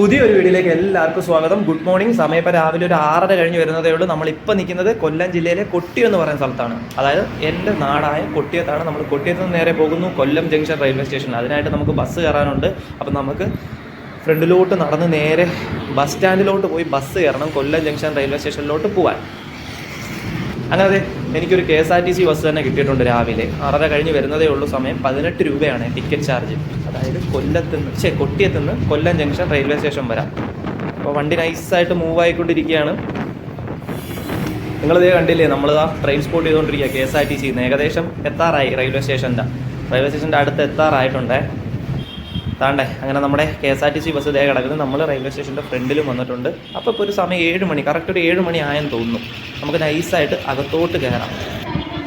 പുതിയൊരു വീഡിയോയിലേക്ക് എല്ലാവർക്കും സ്വാഗതം. ഗുഡ് മോർണിംഗ് സമയം ഇപ്പോൾ രാവിലെ ഒരു ആറര കഴിഞ്ഞ് വരുന്നതേ ഉള്ളൂ. നമ്മളിപ്പോൾ നിൽക്കുന്നത് കൊല്ലം ജില്ലയിലെ കൊട്ടി എന്ന് പറയുന്ന സ്ഥലത്താണ്. അതായത് എന്റെ നാടായ കൊട്ടിയത്താണ് നമ്മൾ കൊട്ടിയത്ത് നിന്ന് നേരെ പോകുന്നു കൊല്ലം ജംഗ്ഷൻ റെയിൽവേ സ്റ്റേഷൻ അതിനായിട്ട് നമുക്ക് ബസ് കയറാനുണ്ട്. അപ്പം നമുക്ക് ഫ്രണ്ടിലോട്ട് നടന്ന് നേരെ ബസ് സ്റ്റാൻഡിലോട്ട് പോയി ബസ് കയറണം കൊല്ലം ജംഗ്ഷൻ റെയിൽവേ സ്റ്റേഷനിലോട്ട് പോകാൻ അങ്ങനെ അതെ എനിക്കൊരു K S R T C bus തന്നെ കിട്ടിയിട്ടുണ്ട് രാവിലെ. ആറര കഴിഞ്ഞ് വരുന്നതേ ഉള്ളൂ സമയം. പതിനെട്ട് രൂപയാണ് ടിക്കറ്റ് ചാർജ്. അതായത് കൊല്ലത്ത് നിന്ന് ചേ കൊട്ടിയത്ത് നിന്ന് കൊല്ലം ജംഗ്ഷൻ റെയിൽവേ സ്റ്റേഷൻ വരാം. അപ്പോൾ വണ്ടി നൈസായിട്ട് മൂവ് ആയിക്കൊണ്ടിരിക്കുകയാണ് നിങ്ങളിതേ കണ്ടില്ലേ നമ്മൾ നമ്മളിതാ ട്രെയിൻ സ്പോട്ട് ചെയ്തുകൊണ്ടിരിക്കുക K S R T C ഏകദേശം എത്താറായി റെയിൽവേ സ്റ്റേഷന്റെ റെയിൽവേ സ്റ്റേഷന്റെ അടുത്ത് എത്താറായിട്ടുണ്ടേ. താണ്ടേ അങ്ങനെ നമ്മുടെ K S R T C bus ഇതേ കിടക്കുന്നത് നമ്മൾ റെയിൽവേ സ്റ്റേഷന്റെ ഫ്രണ്ടിലും വന്നിട്ടുണ്ട്. അപ്പോൾ ഇപ്പോൾ ഒരു സമയം ഏഴ് മണി കറക്റ്റ് ഒരു ഏഴ് മണി ആയെന്ന് തോന്നുന്നു. നമുക്ക് നൈസായിട്ട് അകത്തോട്ട് കയറാം.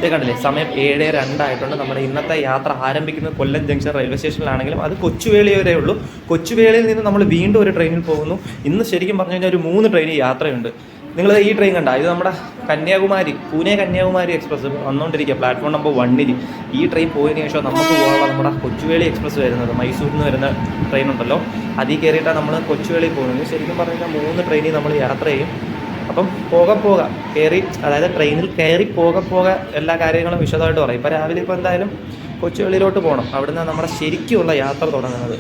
ഇതേ കണ്ടില്ലേ? സമയം ഏഴ് രണ്ടായിട്ടുണ്ട്. നമ്മുടെ ഇന്നത്തെ യാത്ര ആരംഭിക്കുന്നത് കൊല്ലം ജംഗ്ഷൻ റെയിൽവേ സ്റ്റേഷനിലാണെങ്കിലും അത് കൊച്ചുവേളി വരെ ഉള്ളൂ. കൊച്ചുവേളിയിൽ നിന്ന് നമ്മൾ വീണ്ടും ഒരു ട്രെയിനിൽ പോകുന്നു. ഇന്ന് ശരിക്കും പറഞ്ഞു കഴിഞ്ഞാൽ ഒരു മൂന്ന് ട്രെയിൻ യാത്രയുണ്ട്. നിങ്ങൾ ഈ ട്രെയിൻ കണ്ട? ഇത് നമ്മുടെ കന്യാകുമാരി പൂനെ കന്യാകുമാരി എക്സ്പ്രസ് വന്നുകൊണ്ടിരിക്കുക. പ്ലാറ്റ്ഫോം നമ്പർ വണ്ണിൽ. ഈ ട്രെയിൻ പോയതിനു ശേഷം നമുക്ക് പോകാനുള്ള നമ്മുടെ കൊച്ചുവേളി എക്സ്പ്രസ് വരുന്നത് മൈസൂരിൽ നിന്ന് വരുന്ന ട്രെയിൻ ഉണ്ടല്ലോ. അതിൽ കയറിയിട്ടാണ് നമ്മൾ കൊച്ചുവേളി പോകുന്നത്. ശരിക്കും പറഞ്ഞു കഴിഞ്ഞാൽ മൂന്ന് ട്രെയിനിൽ നമ്മൾ യാത്ര ചെയ്യും. അപ്പം പോക പോക. കയറി അതായത് ട്രെയിനിൽ കയറി പോക പോക എല്ലാ കാര്യങ്ങളും വിശദമായിട്ട് പറയും. ഇപ്പോൾ രാവിലെ ഇപ്പോൾ എന്തായാലും കൊച്ചുവേളിയിലോട്ട് പോകണം. അവിടുന്ന് നമ്മുടെ ശരിക്കുള്ള യാത്ര തുടങ്ങുന്നത്.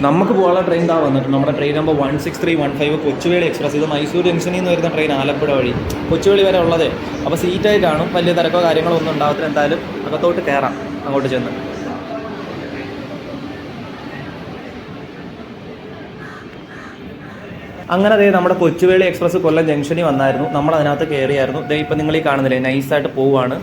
നമുക്ക് പോകാനുള്ള ട്രെയിൻ താ വന്നിട്ട് നമ്മുടെ train number one six three one five Kochuveli express ഇത് മൈസൂർ ജംഗ്ഷനിൽ നിന്ന് വരുന്ന ട്രെയിൻ ആലപ്പുഴ വഴി. കൊച്ചുവേളി വരെ ഉള്ളത്. അപ്പോൾ സീറ്റായി കാണും. വലിയ തിരക്കോ കാര്യങ്ങളോ ഒന്നും ഉണ്ടാകത്തില്ല എന്തായാലും അകത്തോട്ട് കയറാം. അങ്ങോട്ട് ചെന്ന്. അങ്ങനെ അതേ നമ്മുടെ കൊച്ചുവേളി എക്സ്പ്രസ് കൊല്ലം ജംഗ്ഷനിൽ വന്നായിരുന്നു. നമ്മൾ അതിനകത്ത് കയറിയായിരുന്നു. ദേ ഇപ്പം നിങ്ങൾ ഈ കാണുന്നില്ലേ നൈസായിട്ട് പോവുകയാണ്.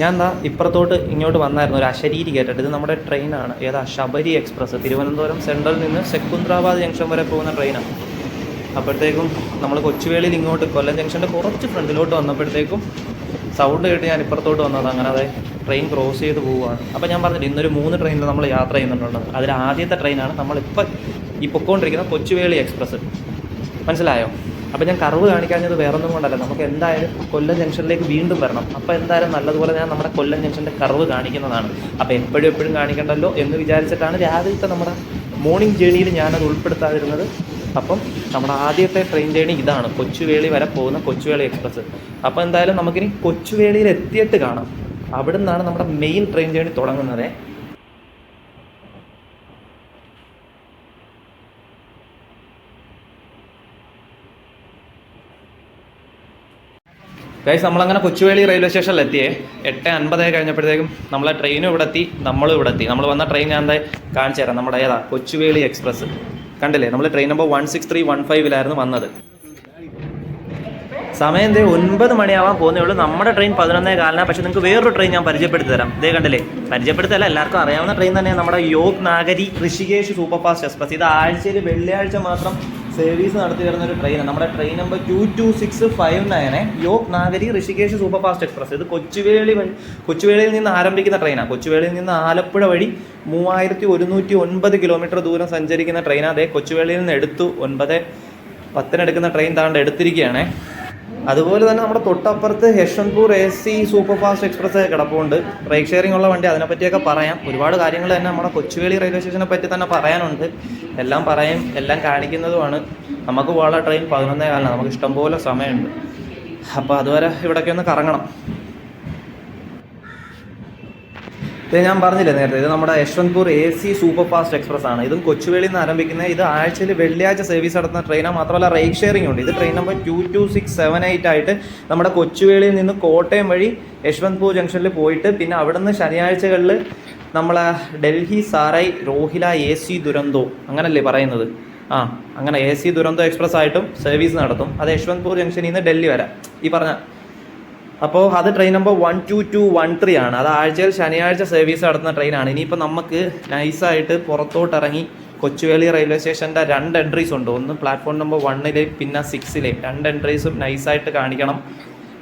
ഞാൻ എന്താ ഇപ്പുറത്തോട്ട് ഇങ്ങോട്ട് വന്നായിരുന്നു ഒരു അശരീരി കേട്ടിട്ട് ഇത് നമ്മുടെ ട്രെയിനാണ് ഏതാ ശബരി എക്സ്പ്രസ്. തിരുവനന്തപുരം സെൻട്രലിൽ നിന്ന് സെക്കുന്ദ്രാബാദ് ജംഗ്ഷൻ വരെ പോകുന്ന ട്രെയിനാണ് അപ്പോഴത്തേക്കും നമ്മൾ കൊച്ചുവേളിയിൽ ഇങ്ങോട്ട് കൊല്ലം ജംഗ്ഷന്റെ കുറച്ച് ഫ്രണ്ടിലോട്ട് വന്നപ്പോഴത്തേക്കും സൗണ്ട് കേട്ട് ഞാൻ ഇപ്പുറത്തോട്ട് വന്നത്. അങ്ങനെ അതെ ട്രെയിൻ ക്രോസ് ചെയ്ത് പോവുകയാണ്. അപ്പോൾ ഞാൻ പറഞ്ഞില്ല ഇന്നൊരു മൂന്ന് ട്രെയിനിൽ നമ്മൾ യാത്ര ചെയ്യുന്നുണ്ടെന്ന് അതിൽ ആദ്യത്തെ ട്രെയിനാണ് നമ്മളിപ്പോൾ ഈ പൊക്കോണ്ടിരിക്കുന്ന കൊച്ചുവേളി എക്സ്പ്രസ്. മനസ്സിലായോ? അപ്പോൾ ഞാൻ കറവ് കാണിക്കാഞ്ഞത് വേറൊന്നും കൊണ്ടല്ല. നമുക്ക് എന്തായാലും കൊല്ലം ജംഗ്ഷനിലേക്ക് വീണ്ടും വരണം. അപ്പോൾ എന്തായാലും നല്ലതുപോലെ ഞാൻ നമ്മുടെ കൊല്ലം ജംഗ്ഷന്റെ കറവ് കാണിക്കുന്നതാണ്. അപ്പോൾ എപ്പോഴും എപ്പോഴും കാണിക്കണ്ടല്ലോ എന്ന് വിചാരിച്ചിട്ടാണ് രാവിലത്തെ നമ്മുടെ മോർണിംഗ് ജേണിയിൽ ഞാനത് ഉൾപ്പെടുത്താതിരുന്നത്. അപ്പം നമ്മുടെ ആദ്യത്തെ ട്രെയിൻ ജേണി ഇതാണ്. കൊച്ചുവേളി വരെ പോകുന്ന കൊച്ചുവേളി എക്സ്പ്രസ് അപ്പോൾ എന്തായാലും നമുക്കിനി കൊച്ചുവേളിയിൽ എത്തിയിട്ട് കാണാം. അവിടുന്നാണ് നമ്മുടെ മെയിൻ ട്രെയിൻ ജേണി തുടങ്ങുന്നത്. ഗൈസ് നമ്മളങ്ങനെ കൊച്ചുവേളി റെയിൽവേ സ്റ്റേഷനിൽ എത്തിയേ. എട്ട് അൻപതായി കഴിഞ്ഞപ്പോഴത്തേക്കും നമ്മളെ ട്രെയിനും ഇവിടെ എത്തി നമ്മളും ഇവിടെ എത്തി. നമ്മൾ വന്ന ട്രെയിൻ ഞാൻ കാണിച്ചു തരാം. നമ്മുടെ ഏതാ? കൊച്ചുവേളി എക്സ്പ്രസ് കണ്ടില്ലേ? നമ്മൾ train number one six three one ഫൈവിലായിരുന്നു വന്നത്. സമയം എന്തേ ഒൻപത് മണിയാവാൻ പോകുന്നേ ഉള്ളൂ. നമ്മുടെ ട്രെയിൻ പതിനൊന്നേ കാലിനാണ് പക്ഷേ നിങ്ങൾക്ക് വേറൊരു ട്രെയിൻ ഞാൻ പരിചയപ്പെടുത്തി തരാം. ഇതേ കണ്ടില്ലേ? പരിചയപ്പെടുത്തല്ല എല്ലാവർക്കും അറിയാവുന്ന ട്രെയിൻ തന്നെയാണ് നമ്മുടെ Yog Nagari Rishikesh super fast express ഇത് ആഴ്ചയിൽ വെള്ളിയാഴ്ച മാത്രം സർവീസ് നടത്തി വരുന്ന ഒരു ട്രെയിനാണ് നമ്മുടെ train number two two six five നയനെ Yog Nagari Rishikesh super fast express. ഇത് കൊച്ചുവേളി വഴി കൊച്ചുവേളിയിൽ നിന്ന് ആരംഭിക്കുന്ന ട്രെയിനാണ് കൊച്ചുവേളിയിൽ നിന്ന് ആലപ്പുഴ വഴി മൂവായിരത്തി ഒരുന്നൂറ്റി ഒൻപത് കിലോമീറ്റർ ദൂരം സഞ്ചരിക്കുന്ന ട്രെയിനാണ് അതേ കൊച്ചുവേളിയിൽ നിന്ന് എടുത്തു ഒൻപത് പത്തിനെടുക്കുന്ന ട്രെയിൻ താണ്ട് എടുത്തിരിക്കുകയാണേ. അതുപോലെ തന്നെ നമ്മുടെ തൊട്ടപ്പുറത്ത് Yesvantpur A C super fast express കിടപ്പുണ്ട്. റൈഡ് ഷെയറിംഗ് ഉള്ള വണ്ടി അതിനെപ്പറ്റിയൊക്കെ പറയാം. ഒരുപാട് കാര്യങ്ങൾ തന്നെ നമ്മുടെ കൊച്ചുവേളി റെയിൽവേ സ്റ്റേഷനെ പറ്റി തന്നെ പറയാനുണ്ട്. എല്ലാം പറയും എല്ലാം കാണിക്കുന്നതുമാണ്. നമുക്ക് പോകാനുള്ള ട്രെയിൻ പതിനൊന്നേ കാലം നമുക്ക് ഇഷ്ടംപോലെ സമയമുണ്ട്. അപ്പോൾ അതുവരെ ഇവിടെയൊക്കെ ഒന്ന് കറങ്ങണം. ഇത് ഞാൻ പറഞ്ഞില്ലേ നേരത്തെ ഇത് നമ്മുടെ Yesvantpur A C super fast express ആണ്. ഇതും കൊച്ചുവേളിയിൽ നിന്ന് ആരംഭിക്കുന്നത് ഇത് ആഴ്ചയിൽ വെള്ളിയാഴ്ച സർവീസ് നടത്തുന്ന ട്രെയിനാണ് മാത്രമല്ല റൈഡ് ഷെയറിംഗ് ഉണ്ട്. ഇത് train number two two six seven eight ആയിട്ട് നമ്മുടെ കൊച്ചുവേളിയിൽ നിന്ന് കോട്ടയം വഴി യശ്വന്ത്പൂർ ജംഗ്ഷനിൽ പോയിട്ട് പിന്നെ അവിടുന്ന് ശനിയാഴ്ചകളിൽ നമ്മളെ ഡൽഹി സാറൈ രോഹില എ സി ദുരന്തോ അങ്ങനല്ലേ പറയുന്നത്? ആ അങ്ങനെ എ സി ദുരന്തോ എക്സ്പ്രസ് ആയിട്ടും സർവീസ് നടത്തും. അത് യശ്വന്ത്പൂർ ജംഗ്ഷനിൽ നിന്ന് ഡൽഹി വരാം. ഈ പറഞ്ഞ അപ്പോൾ അത് train number one two two one three ആണ്. അത് ആഴ്ചയിൽ ശനിയാഴ്ച സർവീസ് നടത്തുന്ന ട്രെയിനാണ് ഇനിയിപ്പോൾ നമുക്ക് നൈസായിട്ട് പുറത്തോട്ട് ഇറങ്ങി കൊച്ചുവേളി റെയിൽവേ സ്റ്റേഷന്റെ രണ്ട് എൻട്രീസ് ഉണ്ട്. ഒന്ന് പ്ലാറ്റ്ഫോം നമ്പർ വണ്ണിലെ പിന്നെ സിക്സിലെ രണ്ട് എൻട്രീസും നൈസായിട്ട് കാണിക്കണം.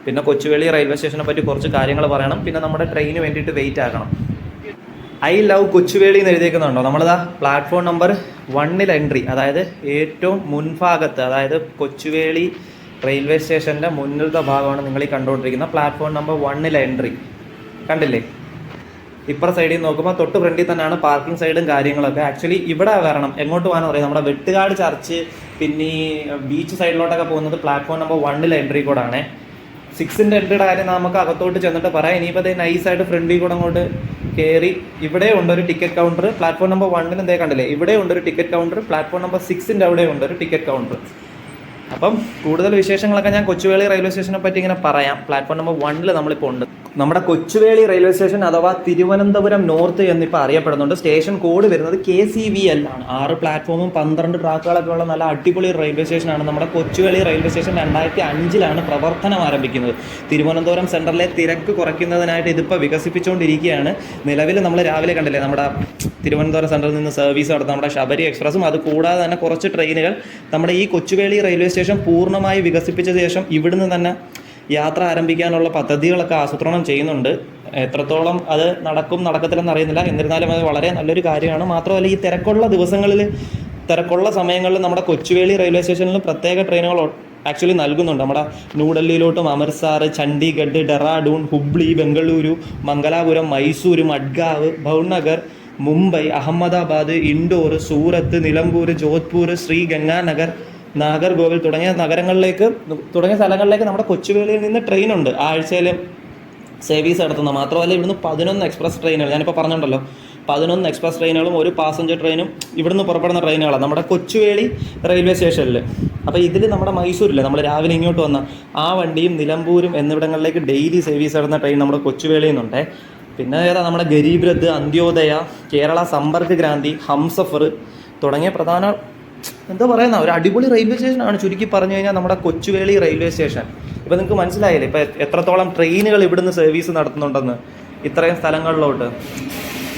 പിന്നെ കൊച്ചുവേളി റെയിൽവേ സ്റ്റേഷനെ പറ്റി കുറച്ച് കാര്യങ്ങൾ പറയണം. പിന്നെ നമ്മുടെ ട്രെയിന് വേണ്ടിയിട്ട് വെയിറ്റ് ആക്കണം. ഐ ലവ് കൊച്ചുവേളി എന്ന് എഴുതിയേക്കുന്നുണ്ടോ? നമ്മളിതാ പ്ലാറ്റ്ഫോം നമ്പർ വണ്ണിൽ എൻട്രി അതായത് ഏറ്റവും മുൻഭാഗത്ത് അതായത് കൊച്ചുവേളി റെയിൽവേ സ്റ്റേഷന്റെ മുന്നിലത്തെ ഭാഗമാണ് നിങ്ങൾ ഈ കണ്ടുകൊണ്ടിരിക്കുന്ന പ്ലാറ്റ്ഫോം നമ്പർ വണ്ണിലെ എൻട്രി കണ്ടില്ലേ? ഇപ്പുറ സൈഡിൽ നോക്കുമ്പോൾ തൊട്ട് ഫ്രണ്ടിൽ തന്നെയാണ് പാർക്കിംഗ് സൈഡും കാര്യങ്ങളൊക്കെ. ആക്ച്വലി ഇവിടെ വരണം. എങ്ങോട്ട് പോകാൻ പറയാം നമ്മുടെ വെട്ടുകാട് ചർച്ച് പിന്നെ ബീച്ച് സൈഡിലോട്ടൊക്കെ പോകുന്നത് പ്ലാറ്റ്ഫോം നമ്പർ വണ്ണിലെ എൻട്രി കൂടെ ആണേ സിക്സിന്റെ എൻട്രിയുടെ കാര്യം നമുക്ക് അകത്തോട്ട് ചെന്നിട്ട് പറയാം. ഇനിയിപ്പോൾ അതേ നൈസായിട്ട് ഫ്രണ്ടിൽ കൂടെ അങ്ങോട്ട് കയറി ഇവിടെ ഉണ്ട് ഒരു ടിക്കറ്റ് കൗണ്ടർ പ്ലാറ്റ്ഫോം നമ്പർ വണ്ണിന് എന്തേ കണ്ടില്ലേ? ഇവിടെ ഉണ്ട് ഒരു ടിക്കറ്റ് കൗണ്ടർ പ്ലാറ്റ്ഫോം നമ്പർ സിക്സിന്റെ അവിടെ ഉണ്ട് ഒരു ടിക്കറ്റ് കൗണ്ടർ അപ്പം കൂടുതൽ വിശേഷങ്ങളൊക്കെ ഞാൻ കൊച്ചുവേളി റെയിൽവേ സ്റ്റേഷനെ പറ്റി ഇങ്ങനെ പറയാം. പ്ലാറ്റ്ഫോം നമ്പർ വണ്ണിൽ നമ്മളിപ്പോൾ ഉണ്ട്. നമ്മുടെ കൊച്ചുവേളി റെയിൽവേ സ്റ്റേഷൻ അഥവാ തിരുവനന്തപുരം നോർത്ത് എന്നിപ്പോൾ അറിയപ്പെടുന്നുണ്ട്. സ്റ്റേഷൻ കോഡ് വരുന്നത് കെ സി വി എൽ ആണ്. ആറ് പ്ലാറ്റ്ഫോമും പന്ത്രണ്ട് ട്രാക്കുകളൊക്കെ ഉള്ള നല്ല അടിപൊളി റെയിൽവേ സ്റ്റേഷനാണ് നമ്മുടെ കൊച്ചുവേളി റെയിൽവേ സ്റ്റേഷൻ രണ്ടായിരത്തി അഞ്ചിലാണ് പ്രവർത്തനം ആരംഭിക്കുന്നത്. തിരുവനന്തപുരം സെന്ററിലെ തിരക്ക് കുറയ്ക്കുന്നതിനായിട്ട് ഇതിപ്പോൾ വികസിപ്പിച്ചുകൊണ്ടിരിക്കുകയാണ് നിലവിൽ നമ്മൾ രാവിലെ കണ്ടില്ലേ നമ്മുടെ തിരുവനന്തപുരം സെന്ററിൽ നിന്ന് സർവീസ് നടത്തുന്ന നമ്മുടെ ശബരി എക്സ്പ്രസും അത് കൂടാതെ തന്നെ കുറച്ച് ട്രെയിനുകൾ നമ്മുടെ ഈ കൊച്ചുവേളി റെയിൽവേ സ്റ്റേഷൻ പൂർണമായി വികസിപ്പിച്ച ശേഷം ഇവിടുന്ന് തന്നെ യാത്ര ആരംഭിക്കാനുള്ള പദ്ധതികളൊക്കെ ആസൂത്രണം ചെയ്യുന്നുണ്ട്. എത്രത്തോളം അത് നടക്കും നടക്കത്തില്ലെന്ന് അറിയുന്നില്ല. എന്നിരുന്നാലും അത് വളരെ നല്ലൊരു കാര്യമാണ്. മാത്രമല്ല ഈ തിരക്കുള്ള ദിവസങ്ങളിൽ തിരക്കുള്ള സമയങ്ങളിൽ നമ്മുടെ കൊച്ചുവേളി റെയിൽവേ സ്റ്റേഷനിൽ പ്രത്യേക ട്രെയിനുകൾ ആക്ച്വലി നൽകുന്നുണ്ട്. നമ്മുടെ ന്യൂഡൽഹിയിലോട്ടും അമൃത്സർ ചണ്ഡീഗഡ് ഡെറാഡൂൺ ഹുബ്ലി ബംഗളൂരു മംഗലാപുരം മൈസൂർ മഡ്ഗാവ് ഭൗനഗർ മുംബൈ അഹമ്മദാബാദ് ഇൻഡോർ സൂറത്ത് നിലമ്പൂർ ജോധ്പൂർ ശ്രീ ഗംഗാനഗർ നാഗർകോവിൽ തുടങ്ങിയ നഗരങ്ങളിലേക്ക് തുടങ്ങിയ സ്ഥലങ്ങളിലേക്ക് നമ്മുടെ കൊച്ചുവേളിയിൽ നിന്ന് ട്രെയിൻ ഉണ്ട്. ആഴ്ചയിൽ സർവീസ് നടത്തുന്ന മാത്രമല്ല ഇവിടുന്ന് പതിനൊന്ന് എക്സ്പ്രസ് ട്രെയിനുകൾ ഞാനിപ്പോൾ പറഞ്ഞിട്ടുണ്ടല്ലോ പതിനൊന്ന് എക്സ്പ്രസ് ട്രെയിനുകളും ഒരു പാസഞ്ചർ ട്രെയിനും ഇവിടുന്ന് പുറപ്പെടുന്ന ട്രെയിനുകളാണ് നമ്മുടെ കൊച്ചുവേളി റെയിൽവേ സ്റ്റേഷനിൽ അപ്പോൾ ഇതിൽ നമ്മുടെ മൈസൂരില്ലേ നമ്മൾ രാവിലെ ഇങ്ങോട്ട് വന്ന ആ വണ്ടിയും നിലമ്പൂരും എന്നിവിടങ്ങളിലേക്ക് ഡെയിലി സർവീസ് നടത്തുന്ന ട്രെയിൻ നമ്മുടെ കൊച്ചുവേളിയിൽ നിന്നുണ്ട്. പിന്നെ ഏതാ നമ്മുടെ ഗരീബ് രഥ് അന്ത്യോദയ കേരള സമ്പർക്ക് ക്രാന്തി ഹംസഫർ തുടങ്ങിയ പ്രധാന എന്താ പറയുന്ന ഒരു അടിപൊളി റെയിൽവേ സ്റ്റേഷനാണ് ചുരുക്കി പറഞ്ഞു കഴിഞ്ഞാൽ നമ്മുടെ കൊച്ചുവേളി റെയിൽവേ സ്റ്റേഷൻ ഇപ്പം നിങ്ങൾക്ക് മനസ്സിലായില്ലേ ഇപ്പം എത്രത്തോളം ട്രെയിനുകൾ ഇവിടുന്ന് സർവീസ് നടത്തുന്നുണ്ടെന്ന്? ഇത്രയും സ്ഥലങ്ങളിലോട്ട്.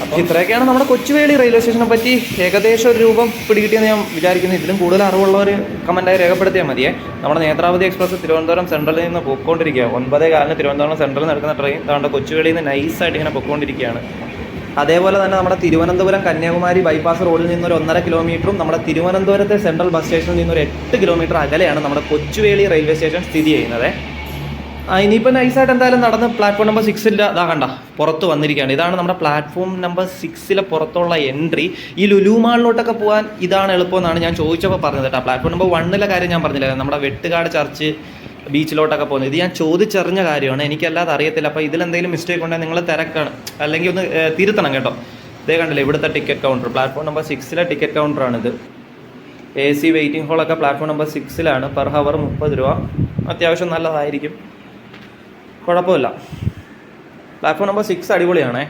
അപ്പോൾ ഇത്രയൊക്കെയാണ് നമ്മുടെ കൊച്ചുവേളി റെയിൽവേ സ്റ്റേഷനെ പറ്റി ഏകദേശം ഒരു രൂപം പിടികിട്ടിയെന്ന് ഞാൻ വിചാരിക്കുന്നു. ഇതിലും കൂടുതൽ അറിവുള്ളവർ കമന്റായി രേഖപ്പെടുത്തിയാൽ മതിയേ. നമ്മുടെ നേത്രാവതി എക്സ്പ്രസ് തിരുവനന്തപുരം സെൻട്രലിൽ നിന്ന് പൊക്കോണ്ടിരിക്കുക ഒൻപതേ കാലിന് തിരുവനന്തപുരം സെൻട്രലിൽ നടക്കുന്ന ട്രെയിൻ നമ്മുടെ കൊച്ചുവേളിയിൽ നിന്ന് നൈസായിട്ട് ഇങ്ങനെ പൊക്കോണ്ടിരിക്കുകയാണ് അതേപോലെ തന്നെ നമ്മുടെ തിരുവനന്തപുരം കന്യാകുമാരി ബൈപ്പാസ് റോഡിൽ നിന്നൊരു ഒന്നര കിലോമീറ്ററും നമ്മുടെ തിരുവനന്തപുരത്തെ സെൻട്രൽ ബസ് സ്റ്റേഷനിൽ നിന്നൊരു എട്ട് കിലോമീറ്റർ അകലെയാണ് നമ്മുടെ കൊച്ചുവേളി റെയിൽവേ സ്റ്റേഷൻ സ്ഥിതി ചെയ്യുന്നത്. ഇനിയിപ്പോൾ നൈസായിട്ട് എന്തായാലും നടന്ന് പ്ലാറ്റ്ഫോം നമ്പർ സിക്സിന്റെ ഇതാ കണ്ട പുറത്ത് വന്നിരിക്കുകയാണ്. ഇതാണ് നമ്മുടെ പ്ലാറ്റ്ഫോം നമ്പർ സിക്സിലെ പുറത്തുള്ള എൻട്രി ഈ ലുലു മാളിലോട്ടൊക്കെ പോകാൻ ഇതാണ് എളുപ്പമെന്നാണ് ഞാൻ ചോദിച്ചപ്പോൾ പറഞ്ഞത് കേട്ടോ. പ്ലാറ്റ്ഫോം നമ്പർ വണ്ണിലെ കാര്യം ഞാൻ പറഞ്ഞില്ല? നമ്മുടെ വെട്ടുകാട് ചർച്ച് ബീച്ചിലോട്ടൊക്കെ പോകുന്നത്. ഇത് ഞാൻ ചോദിച്ചറിഞ്ഞ കാര്യമാണ്. എനിക്കല്ലാതെ അറിയത്തില്ല. അപ്പോൾ ഇതിലെന്തെങ്കിലും മിസ്റ്റേക്ക് ഉണ്ടെങ്കിൽ നിങ്ങൾ തിരക്കാണ്. അല്ലെങ്കിൽ ഒന്ന് തിരുത്തണം കേട്ടോ. ഇതേ കണ്ടില്ലേ ഇവിടുത്തെ ടിക്കറ്റ് കൗണ്ടർ പ്ലാറ്റ്ഫോം നമ്പർ സിക്സിലെ ടിക്കറ്റ് കൗണ്ടറാണിത് എ സി വെയിറ്റിംഗ് ഹോളൊക്കെ പ്ലാറ്റ്ഫോം നമ്പർ സിക്സിലാണ് പെർ ഹവർ മുപ്പത് രൂപ. അത്യാവശ്യം നല്ലതായിരിക്കും. കുഴപ്പമില്ല. പ്ലാറ്റ്ഫോം നമ്പർ സിക്സ് അടിപൊളിയാണേ.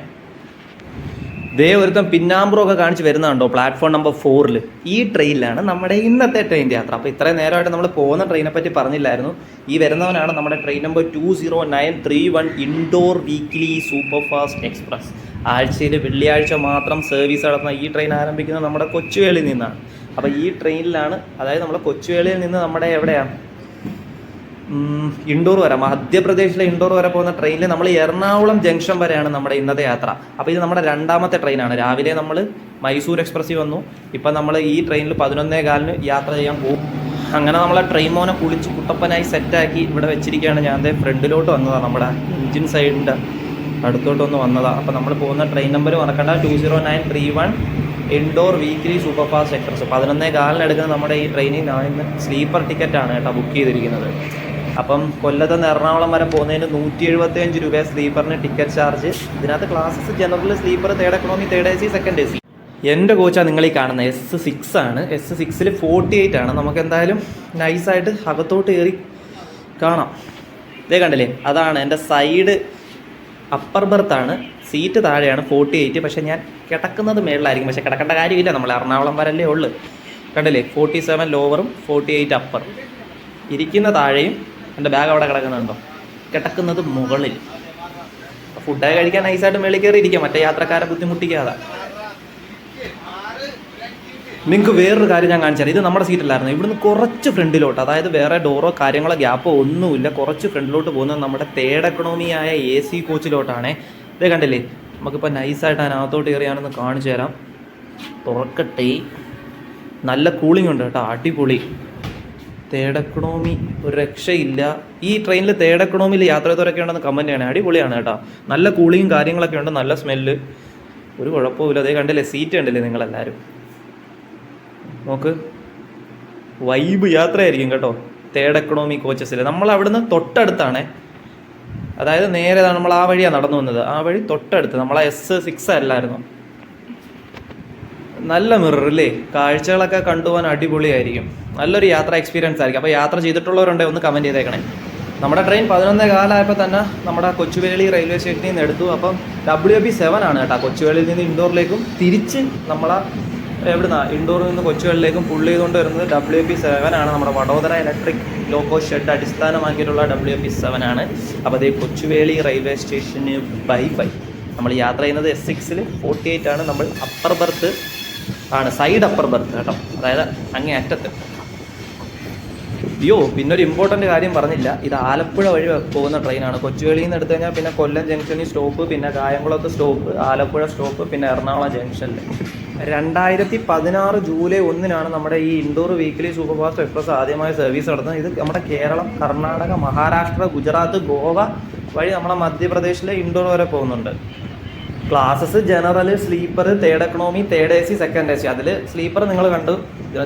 ദേ ഒരുത്തം പിന്നാമ്പുറമൊക്കെ കാണിച്ച് വരുന്നുണ്ടോ പ്ലാറ്റ്ഫോം നമ്പർ ഫോറിൽ ഈ ട്രെയിനിലാണ് നമ്മുടെ ഇന്നത്തെ ട്രെയിൻ യാത്ര. അപ്പോൾ ഇത്രയും നേരമായിട്ട് നമ്മൾ പോകുന്ന ട്രെയിനെ പറ്റി പറഞ്ഞില്ലായിരുന്നു. ഈ വരുന്നവനാണ് നമ്മുടെ train number two zero nine three one Indore weekly super fast express ആഴ്ചയിൽ വെള്ളിയാഴ്ച മാത്രം സർവീസ് നടത്തുന്ന ഈ ട്രെയിൻ ആരംഭിക്കുന്നത് നമ്മുടെ കൊച്ചുവേളിയിൽ നിന്നാണ്. അപ്പോൾ ഈ ട്രെയിനിലാണ് അതായത് നമ്മുടെ കൊച്ചുവേളിയിൽ നിന്ന് നമ്മുടെ എവിടെയാണ്? ഇൻഡോർ വരെ മധ്യപ്രദേശിലെ ഇൻഡോർ വരെ പോകുന്ന ട്രെയിനിൽ നമ്മൾ എറണാകുളം ജംഗ്ഷൻ വരെയാണ് നമ്മുടെ ഇന്നത്തെ യാത്ര. അപ്പോൾ ഇത് നമ്മുടെ രണ്ടാമത്തെ ട്രെയിനാണ് രാവിലെ നമ്മൾ മൈസൂർ എക്സ്പ്രസ്സിൽ വന്നു. ഇപ്പം നമ്മൾ ഈ ട്രെയിനിൽ പതിനൊന്നേ കാലിന് യാത്ര ചെയ്യാൻ പോകും. അങ്ങനെ നമ്മളെ ട്രെയിൻ മോനെ കുളിച്ച് കുട്ടപ്പനായി സെറ്റാക്കി ഇവിടെ വെച്ചിരിക്കുകയാണ്. ഞാൻ ഫ്രണ്ടിലോട്ട് വന്നതാണ് നമ്മുടെ എഞ്ചിൻ സൈഡിന്റെ അടുത്തോട്ടൊന്ന് വന്നതാണ് അപ്പോൾ നമ്മൾ പോകുന്ന ട്രെയിൻ നമ്പർ മറക്കണ്ട. Two zero nine three one Indore weekly super fast express പതിനൊന്നേ കാലിന് എടുക്കുന്ന നമ്മുടെ ഈ ട്രെയിനിൽ ഞാൻ സ്ലീപ്പർ ടിക്കറ്റാണ് കേട്ടോ ബുക്ക് ചെയ്തിരിക്കുന്നത്. അപ്പം കൊല്ലത്ത് നിന്ന് എറണാകുളം വരെ പോകുന്നതിന് നൂറ്റി എഴുപത്തി അഞ്ച് രൂപ സ്ലീപ്പറിന് ടിക്കറ്റ് ചാർജ് ഇതിനകത്ത് classes general sleeper third economy third A C second A C എന്റെ കോച്ചാണ് നിങ്ങൾ ഈ കാണുന്നത് എസ് സിക്സ് ആണ്. എസ് സിക്സിൽ ഫോർട്ടി എയ്റ്റ് ആണ്. നമുക്ക് എന്തായാലും നൈസായിട്ട് അകത്തോട്ട് കയറി കാണാം. ഇതേ കണ്ടില്ലേ? അതാണ് എന്റെ സൈഡ് അപ്പർ ബർത്താണ് സീറ്റ് താഴെയാണ് ഫോർട്ടി എയ്റ്റ് പക്ഷേ ഞാൻ കിടക്കുന്നത് മേളിലായിരിക്കും. പക്ഷേ കിടക്കേണ്ട കാര്യമില്ല. നമ്മൾ എറണാകുളം വരല്ലേ ഉള്ളു. കണ്ടില്ലേ? ഫോർട്ടി സെവൻ ലോവറും ഫോർട്ടി എയ്റ്റ് അപ്പറും ഇരിക്കുന്ന താഴെയും എന്റെ ബാഗ് അവിടെ കിടക്കുന്നുണ്ടോ? കിടക്കുന്നത് മുകളിൽ. ഫുഡൊക്കെ കഴിക്കാൻ നൈസായിട്ട് മേളിൽ കയറി ഇരിക്കാം മറ്റേ യാത്രക്കാരെ ബുദ്ധിമുട്ടിക്കാതെ. നിങ്ങൾക്ക് വേറൊരു കാര്യം ഞാൻ കാണിച്ചാൽ ഇത് നമ്മുടെ സീറ്റല്ലായിരുന്നു ഇവിടുന്ന് കുറച്ച് ഫ്രണ്ടിലോട്ട് അതായത് വേറെ ഡോറോ കാര്യങ്ങളോ ഗ്യാപ്പോ ഒന്നുമില്ല. കുറച്ച് ഫ്രണ്ടിലോട്ട് പോകുന്നത് നമ്മുടെ തേർഡ് എക്കണോമിയായ എ സി കോച്ചിലോട്ടാണേ. ഇത് കണ്ടില്ലേ? നമുക്കിപ്പോൾ നൈസായിട്ട് അതിനകത്തോട്ട് കയറിയാണെന്ന് കാണിച്ചു തരാം. തുറക്കട്ടെ. നല്ല കൂളിംഗ് ഉണ്ട് കേട്ടോ. അടിപൊളി. തേർഡ് എക്കണോമി ഒരു രക്ഷയില്ല. ഈ ട്രെയിനിൽ തേർഡ് എക്കണോമിയിൽ യാത്ര ചെയ്തവരൊക്കെ ഉണ്ടെന്ന് കമന്റ് ചെയ്യണേ. അടിപൊളിയാണ് കേട്ടോ. നല്ല കൂളിയും കാര്യങ്ങളൊക്കെ ഉണ്ട് നല്ല സ്മെല്ല് ഒരു കുഴപ്പമില്ല അതേ കണ്ടില്ലേ സീറ്റ് കണ്ടില്ലേ നിങ്ങളെല്ലാവരും നോക്ക്. വൈബ് യാത്രയായിരിക്കും കേട്ടോ. തേർഡ് എക്കണോമി കോച്ചസിൽ നമ്മൾ അവിടുന്ന് തൊട്ടടുത്താണേ. അതായത് നേരെ നമ്മൾ ആ വഴിയാണ് നടന്നു വന്നത്. ആ വഴി തൊട്ടടുത്ത്. നമ്മൾ എസ് സിക്സ് അല്ലായിരുന്നു. നല്ല മിറർ അല്ലേ കാഴ്ചകളൊക്കെ കണ്ടുപോകാൻ അടിപൊളിയായിരിക്കും. നല്ലൊരു യാത്ര എക്സ്പീരിയൻസ് ആയിരിക്കും. അപ്പോൾ യാത്ര ചെയ്തിട്ടുള്ളവരുണ്ടെങ്കിൽ ഒന്ന് കമന്റ് ചെയ്തേക്കണേ. നമ്മുടെ ട്രെയിൻ പതിനൊന്നേ കാലമായപ്പോൾ തന്നെ നമ്മുടെ കൊച്ചുവേളി റെയിൽവേ സ്റ്റേഷനിൽ നിന്ന് എടുത്തു. അപ്പം ഡബ്ല്യു ബി സെവൻ ആണ് കേട്ടോ. കൊച്ചുവേളിയിൽ നിന്ന് ഇൻഡോറിലേക്കും തിരിച്ച് നമ്മളെ എവിടുന്ന? ഇൻഡോറിൽ നിന്ന് കൊച്ചുവേളിലേക്കും പുള്ള് ചെയ്തുകൊണ്ട് വരുന്നത് ഡബ്ല്യു ബി സെവൻ ആണ്. നമ്മുടെ വഡോദര ഇലക്ട്രിക് ലോക്കോ ഷെഡ് അടിസ്ഥാനമാക്കിയിട്ടുള്ള ഡബ്ല്യു ബി സെവൻ ആണ്. അപ്പോൾ അതേ കൊച്ചുവേളി റെയിൽവേ സ്റ്റേഷന് ബൈ ബൈ നമ്മൾ യാത്ര ചെയ്യുന്നത് എസ് സിക്സിൽ ഫോർട്ടി എയ്റ്റ് ആണ്. നമ്മൾ അപ്പർ ബർത്ത് ആണ് സൈഡ് അപ്പർ ബർത്ത് കേട്ടോ. അതായത് അങ്ങേ അറ്റത്ത്. അയ്യോ പിന്നെ ഒരു ഇമ്പോർട്ടന്റ് കാര്യം പറഞ്ഞില്ല. ഇത് ആലപ്പുഴ വഴി പോകുന്ന ട്രെയിനാണ് കൊച്ചുവേളിയിൽ നിന്ന് എടുത്തു കഴിഞ്ഞാൽ പിന്നെ കൊല്ലം ജംഗ്ഷനിൽ സ്റ്റോപ്പ് പിന്നെ കായംകുളത്ത് സ്റ്റോപ്പ് ആലപ്പുഴ സ്റ്റോപ്പ് പിന്നെ എറണാകുളം ജംഗ്ഷനിൽ രണ്ടായിരത്തി പതിനാറ് ജൂലൈ ഒന്നിനാണ് നമ്മുടെ ഈ ഇൻഡോർ വീക്കിലി സൂപ്പർഫാസ്റ്റ് എക്സ്പ്രസ് ആദ്യമായി സർവീസ് നടത്തുന്നത് ഇത് നമ്മുടെ കേരളം കർണാടക മഹാരാഷ്ട്ര ഗുജറാത്ത് ഗോവ വഴി നമ്മുടെ മധ്യപ്രദേശിലെ ഇൻഡോർ വരെ പോകുന്നുണ്ട്. Classes general sleeper third economy third A C second A C അതിൽ സ്ലീപ്പർ നിങ്ങൾ കണ്ടു.